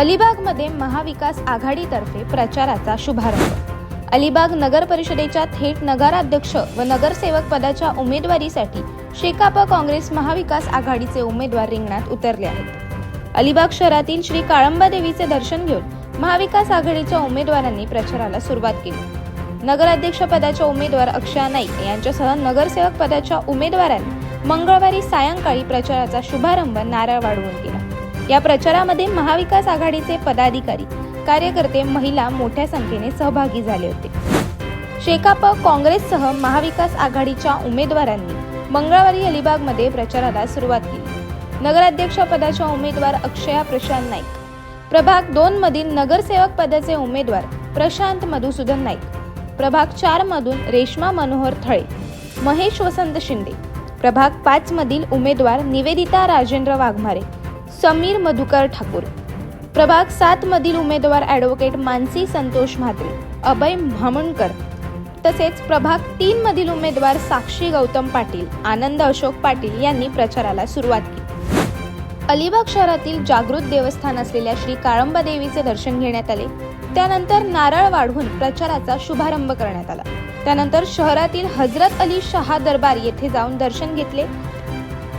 अलिबागमध्ये महाविकास आघाडीतर्फे प्रचाराचा शुभारंभ. अलिबाग नगर परिषदेच्या थेट नगराध्यक्ष व नगरसेवक पदाच्या उमेदवारीसाठी शेकाप काँग्रेस महाविकास आघाडीचे उमेदवार रिंगणात उतरले आहेत. अलिबाग शहरातील श्री काळंबा देवीचे दर्शन घेऊन महाविकास आघाडीच्या उमेदवारांनी प्रचाराला सुरुवात केली. नगराध्यक्ष पदाच्या उमेदवार अक्षया नाईक यांच्यासह नगरसेवक पदाच्या उमेदवारांनी मंगळवारी सायंकाळी प्रचाराचा शुभारंभ नारळ वाढवून केला या प्रचारामध्ये महाविकास आघाडीचे पदाधिकारी कार्यकर्ते महिला मोठ्या संख्येने सहभागी झाले होते. शेकाप काँग्रेससह महाविकास आघाडीच्या उमेदवारांनी मंगळवारी अलिबागमध्ये प्रचाराला सुरुवात केली. नगराध्यक्षपदाच्या उमेदवार अक्षया प्रशांत नाईक प्रभाग दोन मधील नगरसेवक पदाचे उमेदवार प्रशांत मधुसूदन नाईक प्रभाग चार मधून रेश्मा मनोहर थळे महेश वसंत शिंदे प्रभाग पाच मधील उमेदवार निवेदिता राजेंद्र वाघमारे समीर मधुकर ठाकूर. प्रभाग सात मधील उमेदवार ॲडव्होकेट मानसी संतोष म्हात्रे अभय भामणकर तसेच प्रभाग तीन मधील उमेदवार साक्षी गौतम पाटील आनंद अशोक पाटील यांनी प्रचाराला सुरुवात केली. अलिबाग शहरातील जागृत देवस्थान असलेल्या श्री काळंबा देवीचे दर्शन घेण्यात आले. त्यानंतर नारळ वाढवून प्रचाराचा शुभारंभ करण्यात आला. त्यानंतर शहरातील हजरत अली शहा दरबार येथे जाऊन दर्शन घेतले.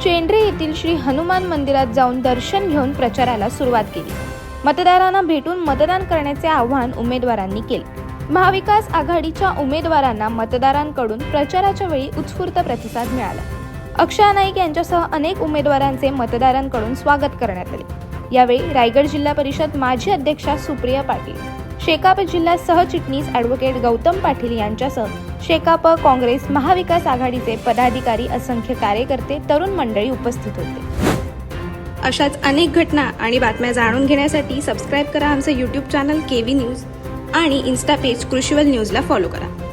चेंड्रे येथील श्री हनुमान मंदिरात जाऊन दर्शन घेऊन प्रचाराला सुरुवात केली. मतदारांना भेटून मतदान करण्याचे आवाहन उमेदवारांनी केले. महाविकास आघाडीच्या उमेदवारांना मतदारांकडून प्रचाराच्या वेळी उत्स्फूर्त प्रतिसाद मिळाला. अक्षय नाईक यांच्यासह अनेक उमेदवारांचे मतदारांकडून स्वागत करण्यात आले. यावेळी रायगड जिल्हा परिषद माजी अध्यक्षा सुप्रिया पाटील शेकाप जिल्हा सहचिटणीस ॲडव्होकेट गौतम पाटील यांच्यासह शेकाप काँग्रेस महाविकास आघाडीचे पदाधिकारी असंख्य कार्यकर्ते तरुण मंडळी उपस्थित होते. अशाच अनेक घटना आणि बातम्या जाणून घेण्यासाठी सबस्क्राईब करा आमचं YouTube channel K V news आणि इन्स्टा पेज कृषीवल न्यूजला फॉलो करा.